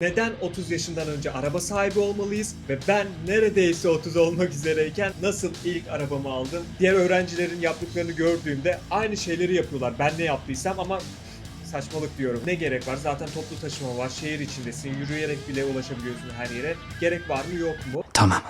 Neden 30 yaşından önce araba sahibi olmalıyız ve ben neredeyse 30 olmak üzereyken nasıl ilk arabamı aldım? Diğer öğrencilerin yaptıklarını gördüğümde aynı şeyleri yapıyorlar. Ben ne yaptıysam ama saçmalık diyorum. Ne gerek var? Zaten toplu taşıma var. Şehir içindesin. Yürüyerek bile ulaşabiliyorsun her yere. Gerek var mı yok mu? Tamam.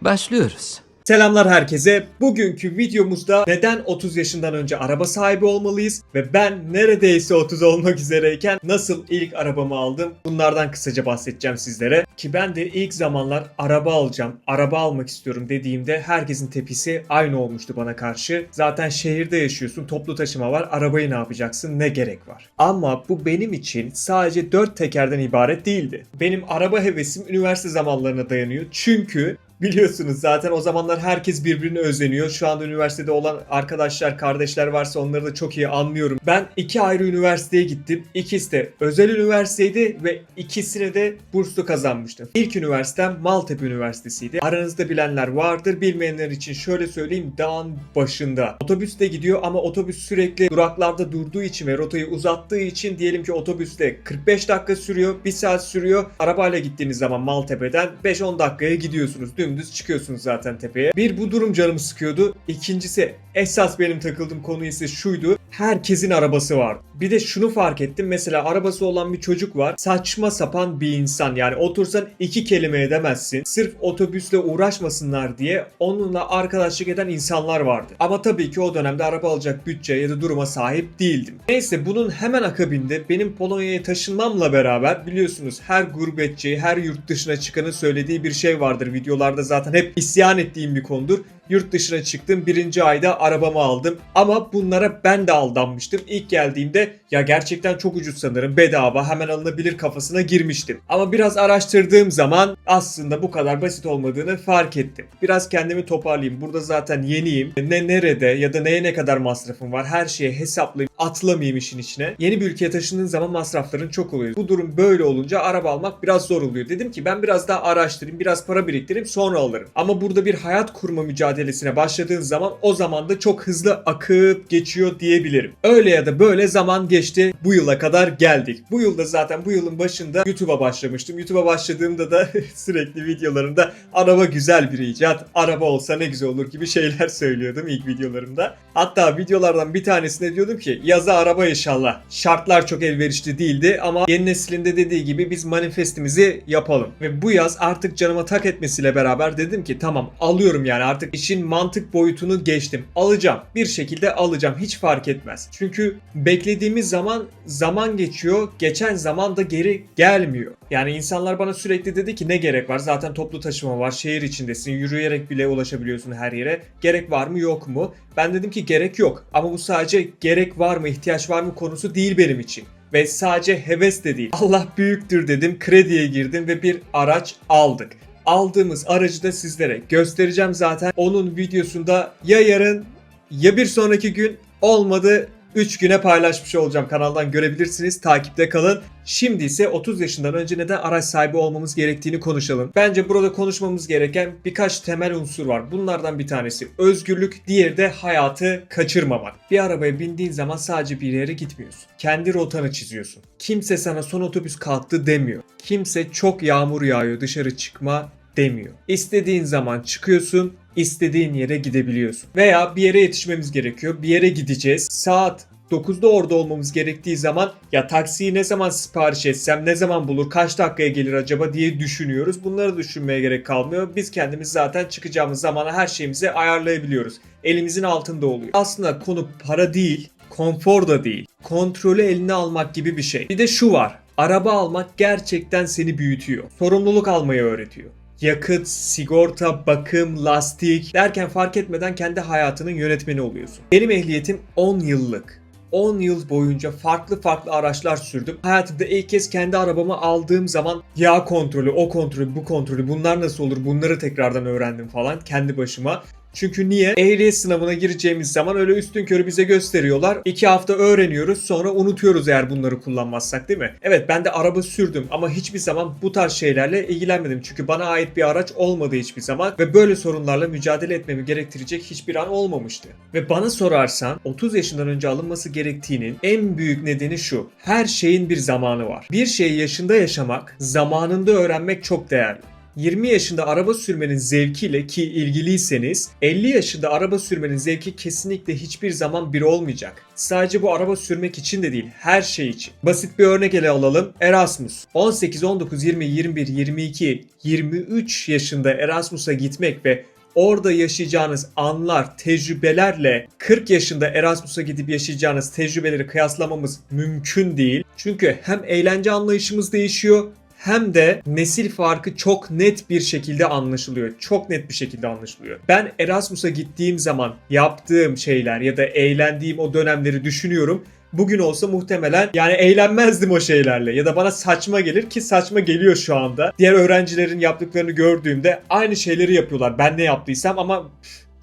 Başlıyoruz. Selamlar herkese. Bugünkü videomuzda neden 30 yaşından önce araba sahibi olmalıyız ve ben neredeyse 30 olmak üzereyken nasıl ilk arabamı aldım? Bunlardan kısaca bahsedeceğim sizlere. Ki ben de ilk zamanlar araba alacağım, araba almak istiyorum dediğimde herkesin tepkisi aynı olmuştu bana karşı. Zaten şehirde yaşıyorsun, toplu taşıma var, arabayı ne yapacaksın, ne gerek var? Ama bu benim için sadece 4 tekerden ibaret değildi. Benim araba hevesim üniversite zamanlarına dayanıyor. Çünkü Biliyorsunuz zaten o zamanlar herkes birbirine özleniyor. Şu anda üniversitede olan arkadaşlar, kardeşler varsa onları da çok iyi anlıyorum. Ben iki ayrı üniversiteye gittim. İkisi de özel üniversiteydi ve ikisine de burslu kazanmıştım. İlk üniversitem Maltepe Üniversitesi'ydi. Aranızda bilenler vardır. Bilmeyenler için şöyle söyleyeyim dağın başında. Otobüste gidiyor ama otobüs sürekli duraklarda durduğu için ve rotayı uzattığı için diyelim ki otobüste 45 dakika sürüyor, 1 saat sürüyor. Arabayla gittiğiniz zaman Maltepe'den 5-10 dakikaya gidiyorsunuz. Dümdüz çıkıyorsunuz zaten tepeye. Bir bu durum canımı sıkıyordu. İkincisi esas benim takıldığım konu ise şuydu. Herkesin arabası vardı. Bir de şunu fark ettim. Mesela arabası olan bir çocuk var. Saçma sapan bir insan. Yani otursan iki kelime edemezsin. Sırf otobüsle uğraşmasınlar diye onunla arkadaşlık eden insanlar vardı. Ama tabii ki o dönemde araba alacak bütçe ya da duruma sahip değildim. Neyse bunun hemen akabinde benim Polonya'ya taşınmamla beraber biliyorsunuz her gurbetçi, her yurt dışına çıkanın söylediği bir şey vardır. Videolarda zaten hep isyan ettiğim bir konudur. Yurt dışına çıktım. Birinci ayda arabamı aldım. Ama bunlara ben de aldanmıştım. İlk geldiğimde ya gerçekten çok ucuz sanırım. Bedava hemen alınabilir kafasına girmiştim. Ama biraz araştırdığım zaman aslında bu kadar basit olmadığını fark ettim. Biraz kendimi toparlayayım. Burada zaten yeniyim. Ne nerede ya da neye ne kadar masrafım var her şeye hesaplayıp atlamayayım işin içine. Yeni bir ülkeye taşındığın zaman masrafların çok oluyor. Bu durum böyle olunca araba almak biraz zor oluyor. Dedim ki ben biraz daha araştırayım, biraz para biriktireyim sonra alırım. Ama burada bir hayat kurma mücadelesine başladığın zaman o zaman da çok hızlı akıp geçiyor diyebilirim. Öyle ya da böyle zaman geçti. Bu yıla kadar geldik. Bu yılda zaten bu yılın başında YouTube'a başlamıştım. YouTube'a başladığımda da sürekli videolarımda araba güzel bir icat, araba olsa ne güzel olur gibi şeyler söylüyordum ilk videolarımda. Hatta videolardan bir tanesinde diyordum ki yaza araba inşallah. Şartlar çok elverişli değildi ama yeni neslinde dediği gibi biz manifestimizi yapalım. Ve bu yaz artık canıma tak etmesiyle beraber dedim ki tamam alıyorum yani artık işin mantık boyutunu geçtim. Alacağım. Bir şekilde alacağım. Hiç fark etmez. Çünkü beklediğimiz zaman zaman geçiyor. Geçen zaman da geri gelmiyor. Yani insanlar bana sürekli dedi ki ne gerek var? Zaten toplu taşıma var. Şehir içindesin. Yürüyerek bile ulaşabiliyorsun her yere. Gerek var mı yok mu? Ben dedim ki gerek yok. Ama bu sadece gerek var mı, ihtiyaç var mı konusu değil benim için. Ve sadece heves de değil. Allah büyüktür dedim. Krediye girdim ve bir araç aldık. Aldığımız aracı da sizlere göstereceğim zaten. Onun videosunda ya yarın ya bir sonraki gün olmadı 3 güne paylaşmış olacağım. Kanaldan görebilirsiniz. Takipte kalın. Şimdi ise 30 yaşından önce neden araç sahibi olmamız gerektiğini konuşalım. Bence burada konuşmamız gereken birkaç temel unsur var. Bunlardan bir tanesi özgürlük, diğeri de hayatı kaçırmamak. Bir arabaya bindiğin zaman sadece bir yere gitmiyorsun. Kendi rotanı çiziyorsun. Kimse sana son otobüs kalktı demiyor. Kimse çok yağmur yağıyor dışarı çıkma demiyor. İstediğin zaman çıkıyorsun, istediğin yere gidebiliyorsun. Veya bir yere yetişmemiz gerekiyor, bir yere gideceğiz. Saat 9'da orada olmamız gerektiği zaman ya taksiyi ne zaman sipariş etsem, ne zaman bulur, kaç dakikaya gelir acaba diye düşünüyoruz. Bunları düşünmeye gerek kalmıyor. Biz kendimiz zaten çıkacağımız zamana her şeyimizi ayarlayabiliyoruz. Elimizin altında oluyor. Aslında konu para değil, konfor da değil. Kontrolü eline almak gibi bir şey. Bir de şu var. Araba almak gerçekten seni büyütüyor. Sorumluluk almayı öğretiyor. Yakıt, sigorta, bakım, lastik derken fark etmeden kendi hayatının yönetmeni oluyorsun. Benim ehliyetim 10 yıllık. 10 yıl boyunca farklı farklı araçlar sürdüm. Hayatımda ilk kez kendi arabamı aldığım zaman yağ kontrolü, o kontrolü, bu kontrolü, bunlar nasıl olur bunları tekrardan öğrendim falan kendi başıma. Çünkü niye? Ehliyet sınavına gireceğimiz zaman öyle üstün körü bize gösteriyorlar. İki hafta öğreniyoruz sonra unutuyoruz eğer bunları kullanmazsak değil mi? Evet ben de araba sürdüm ama hiçbir zaman bu tarz şeylerle ilgilenmedim. Çünkü bana ait bir araç olmadı hiçbir zaman ve böyle sorunlarla mücadele etmemi gerektirecek hiçbir an olmamıştı. Ve bana sorarsan 30 yaşından önce alınması gerektiğinin en büyük nedeni şu. Her şeyin bir zamanı var. Bir şeyi yaşında yaşamak, zamanında öğrenmek çok değerli. 20 yaşında araba sürmenin zevkiyle ki ilgiliyseniz 50 yaşında araba sürmenin zevki kesinlikle hiçbir zaman bir olmayacak. Sadece bu araba sürmek için de değil her şey için. Basit bir örnek ele alalım. Erasmus. 18, 19, 20, 21, 22, 23 yaşında Erasmus'a gitmek ve orada yaşayacağınız anlar, tecrübelerle 40 yaşında Erasmus'a gidip yaşayacağınız tecrübeleri kıyaslamamız mümkün değil. Çünkü hem eğlence anlayışımız değişiyor hem de nesil farkı çok net bir şekilde anlaşılıyor. Çok net bir şekilde anlaşılıyor. Ben Erasmus'a gittiğim zaman yaptığım şeyler ya da eğlendiğim o dönemleri düşünüyorum. Bugün olsa muhtemelen yani eğlenmezdim o şeylerle ya da bana saçma gelir ki saçma geliyor şu anda. Diğer öğrencilerin yaptıklarını gördüğümde aynı şeyleri yapıyorlar. Ben ne yaptıysam ama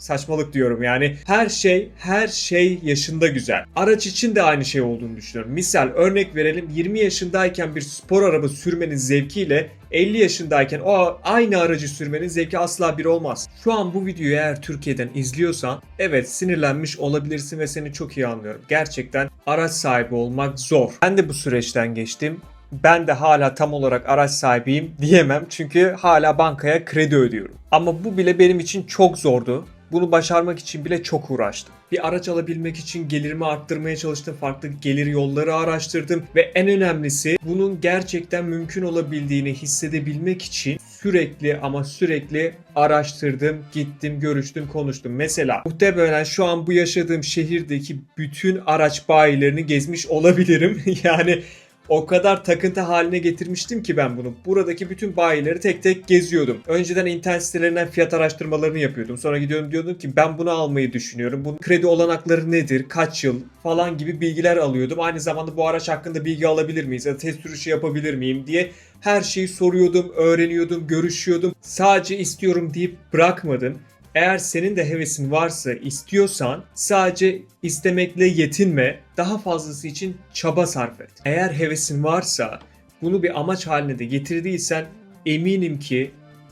saçmalık diyorum yani. Her şey her şey yaşında güzel. Araç için de aynı şey olduğunu düşünüyorum. Misal örnek verelim 20 yaşındayken bir spor araba sürmenin zevkiyle 50 yaşındayken o aynı aracı sürmenin zevki asla bir olmaz. Şu an bu videoyu eğer Türkiye'den izliyorsan evet sinirlenmiş olabilirsin ve seni çok iyi anlıyorum. Gerçekten araç sahibi olmak zor. Ben de bu süreçten geçtim. Ben de hala tam olarak araç sahibiyim diyemem çünkü hala bankaya kredi ödüyorum. Ama bu bile benim için çok zordu. Bunu başarmak için bile çok uğraştım. Bir araç alabilmek için gelirimi arttırmaya çalıştım. Farklı gelir yolları araştırdım ve en önemlisi bunun gerçekten mümkün olabildiğini hissedebilmek için sürekli ama sürekli araştırdım, gittim, görüştüm, konuştum. Mesela muhtemelen şu an bu yaşadığım şehirdeki bütün araç bayilerini gezmiş olabilirim. yani o kadar takıntı haline getirmiştim ki ben bunu. Buradaki bütün bayileri tek tek geziyordum. Önceden internet sitelerinden fiyat araştırmalarını yapıyordum. Sonra gidiyordum diyordum ki ben bunu almayı düşünüyorum. Bunun kredi olanakları nedir? Kaç yıl? Falan gibi bilgiler alıyordum. Aynı zamanda bu araç hakkında bilgi alabilir miyiz? Ya da test sürüşü yapabilir miyim diye her şeyi soruyordum, öğreniyordum, görüşüyordum. Sadece istiyorum deyip bırakmadım. Eğer senin de hevesin varsa, istiyorsan sadece istemekle yetinme, daha fazlası için çaba sarf et. Eğer hevesin varsa, bunu bir amaç haline de getirdiysen eminim ki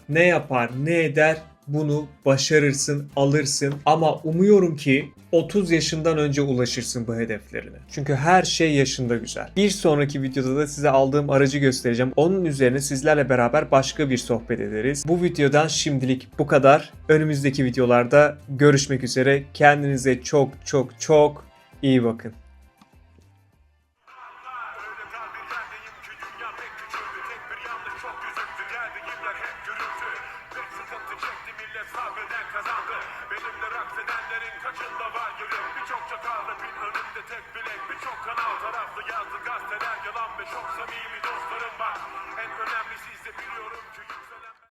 ne yapar, ne eder bunu başarırsın, alırsın ama umuyorum ki 30 yaşından önce ulaşırsın bu hedeflerine. Çünkü her şey yaşında güzel. Bir sonraki videoda da size aldığım aracı göstereceğim. Onun üzerine sizlerle beraber başka bir sohbet ederiz. Bu videodan şimdilik bu kadar. Önümüzdeki videolarda görüşmek üzere. Kendinize çok çok çok iyi bakın. Sıkıntı çekti millet sabreden kazandı. Benim de raks edenlerin kaçında var yürek Birçok çakal rapin önünde tek bilek. Birçok kanal taraflı yazdı gazeteler. Yalan Ve çok samimi dostlarım var. En önemlisi ise